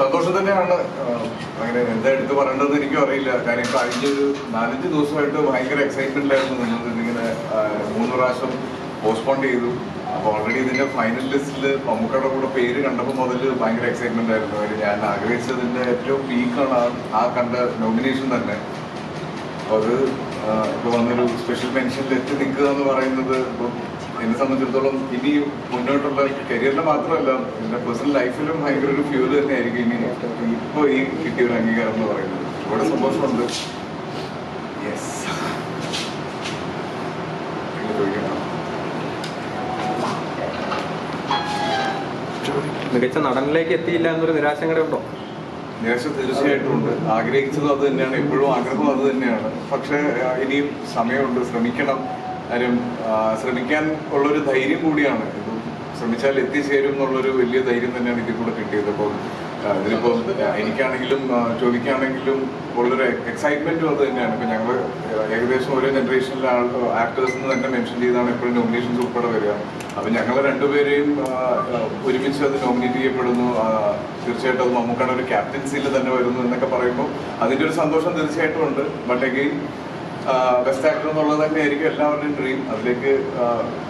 സന്തോഷം തന്നെയാണ്. അങ്ങനെ എന്താ എടുത്ത് പറയേണ്ടതെന്ന് എനിക്കും അറിയില്ല. കാര്യം കഴിഞ്ഞ ഒരു നാലഞ്ച് ദിവസമായിട്ട് ഭയങ്കര എക്സൈറ്റ്മെന്റിലായിരുന്നു നിങ്ങൾ ഇതിങ്ങനെ മൂന്ന് പ്രാവശ്യം പോസ്റ്റ്പോൺ ചെയ്തു. അപ്പോൾ ഓൾറെഡി ഇതിന്റെ ഫൈനൽ ലിസ്റ്റിൽ മമ്മൂക്കയുടെ കൂടെ പേര് കണ്ടപ്പോൾ മുതൽ ഭയങ്കര എക്സൈറ്റ്മെന്റ് ആയിരുന്നു. അവർ ഞാൻ ആഗ്രഹിച്ചതിന്റെ ഏറ്റവും പീക്കാണ് ആ ആ കണ്ട നോമിനേഷൻ തന്നെ. അപ്പോൾ അത് ആഹ് ഇപ്പൊ വന്നൊരു സ്പെഷ്യൽ പെൻഷൻ എത്തി നിൽക്കുക എന്ന് പറയുന്നത് എന്നെ സംബന്ധിച്ചിടത്തോളം ഇനി മുന്നോട്ടുള്ള കരിയറിൽ മാത്രമല്ല എന്റെ പേഴ്സണൽ ലൈഫിലും ഭയങ്കര ഒരു ഫ്യൂൽ തന്നെയായിരിക്കും ഇനി ഇപ്പോൾ ഈ കിട്ടിയ ഒരു അംഗീകാരം എന്ന് പറയുന്നത്. ഇവിടെ സന്തോഷമുണ്ട്. യെസ് മികച്ച നടനിലേക്ക് എത്തിയില്ല എന്നൊരു നിരാശ കൂടെ ഉണ്ടോ നിരാശ തീർച്ചയായിട്ടും ഉണ്ട്. ആഗ്രഹിച്ചതും അത് തന്നെയാണ്. എപ്പോഴും ആഗ്രഹവും അത് തന്നെയാണ്. പക്ഷേ ഇനിയും സമയമുണ്ട്. ശ്രമിക്കണം. കാര്യം ശ്രമിക്കാൻ ഉള്ളൊരു ധൈര്യം കൂടിയാണ്. ശ്രമിച്ചാൽ എത്തിച്ചേരും എന്നുള്ളൊരു വലിയ ധൈര്യം തന്നെയാണ് ഇതിൽ കൂടെ കിട്ടിയത്. അപ്പോൾ ഇതിലിപ്പോൾ എനിക്കാണെങ്കിലും ചോദിക്കുകയാണെങ്കിലും ഉള്ളൊരു എക്സൈറ്റ്മെന്റും അത് തന്നെയാണ്. ഇപ്പം ഞങ്ങൾ ഏകദേശം ഓരോ ജനറേഷനിലെ ആക്ടേഴ്സ് എന്ന് തന്നെ മെൻഷൻ ചെയ്താണ് എപ്പോഴും നോമിനേഷൻസ് ഉൾപ്പെടെ വരിക. അപ്പം ഞങ്ങൾ രണ്ടുപേരെയും ഒരുമിച്ച് അത് നോമിനേറ്റ് ചെയ്യപ്പെടുന്നു. തീർച്ചയായിട്ടും അത് മമ്മൂക്കാണ് ഒരു ക്യാപ്റ്റൻസിയിൽ തന്നെ വരുന്നു എന്നൊക്കെ പറയുമ്പോൾ അതിന്റെ ഒരു സന്തോഷം തീർച്ചയായിട്ടും ഉണ്ട്. ബട്ട് അഗെയിൻ ബെസ്റ്റ് ആക്ടർ എന്നുള്ളത് തന്നെ ആയിരിക്കും എല്ലാവരുടെയും ഡ്രീം അതിലേക്ക്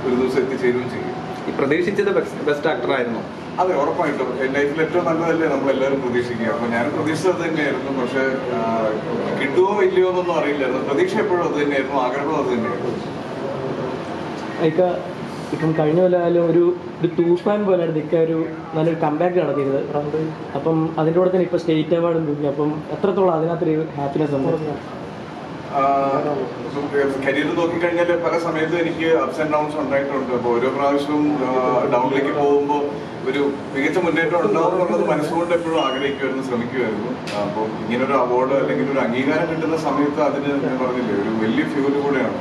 ഒരു ദിവസം എത്തിച്ചേരുകയും ചെയ്യും. പ്രതീക്ഷിച്ചത് ബെസ്റ്റ് ആക്ടർ ആയിരുന്നു. അതെ ഉറപ്പായിട്ടും. ലൈഫിൽ ഏറ്റവും നല്ലതല്ലേ നമ്മൾ എല്ലാവരും പ്രതീക്ഷിക്കുക. അപ്പൊ ഞാൻ പ്രതീക്ഷിച്ചത് തന്നെയായിരുന്നു. പക്ഷെ കിട്ടുമോ ഇല്ലയോ എന്നൊന്നും അറിയില്ലായിരുന്നു. പ്രതീക്ഷ എപ്പോഴും അത് തന്നെയായിരുന്നു. ആഗ്രഹവും അത് തന്നെയായിരുന്നു. ഇപ്പം കഴിഞ്ഞ കൊല്ലം ഒരു ഒരു തൂഫാൻ പോലെ നിൽക്കുക ഒരു നല്ലൊരു കമ്പാക്ക് നടത്തിയത് അപ്പം അതിന്റെ കൂടെ തന്നെ ഇപ്പം സ്റ്റേറ്റ് അവാർഡും കിട്ടി. അപ്പം എത്രത്തോളം അതിനകത്തൊരു ഹാപ്പിനെസ് ഉണ്ട്? കരിയർ നോക്കിക്കഴിഞ്ഞാൽ പല സമയത്തും എനിക്ക് അപ്സ് ആൻഡ് ഡൗൺസ് ഉണ്ടായിട്ടുണ്ട്. അപ്പോൾ ഓരോ പ്രാവശ്യവും ഡൗണിലേക്ക് പോകുമ്പോൾ ഒരു മികച്ച മുന്നേറ്റം ഉണ്ടാവും എന്നുള്ളത് മനസ്സുകൊണ്ട് എപ്പോഴും ആഗ്രഹിക്കുമായിരുന്നു ശ്രമിക്കുമായിരുന്നു അപ്പോൾ ഇങ്ങനൊരു അവാർഡ് അല്ലെങ്കിൽ ഒരു അംഗീകാരം കിട്ടുന്ന സമയത്ത് അതിന് ഞാൻ പറഞ്ഞില്ലേ ഒരു വലിയ ഫ്യൂൽ കൂടെയാണ്.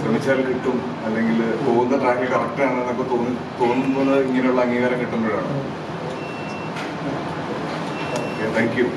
ശ്രമിച്ചാൽ കിട്ടും അല്ലെങ്കിൽ പോകുന്ന ട്രാക്ക് കറക്റ്റ് ആണ് എന്നൊക്കെ തോന്നി തോന്നുന്നത് ഇങ്ങനെയുള്ള അംഗീകാരം കിട്ടുമ്പോഴാണ്. Thank you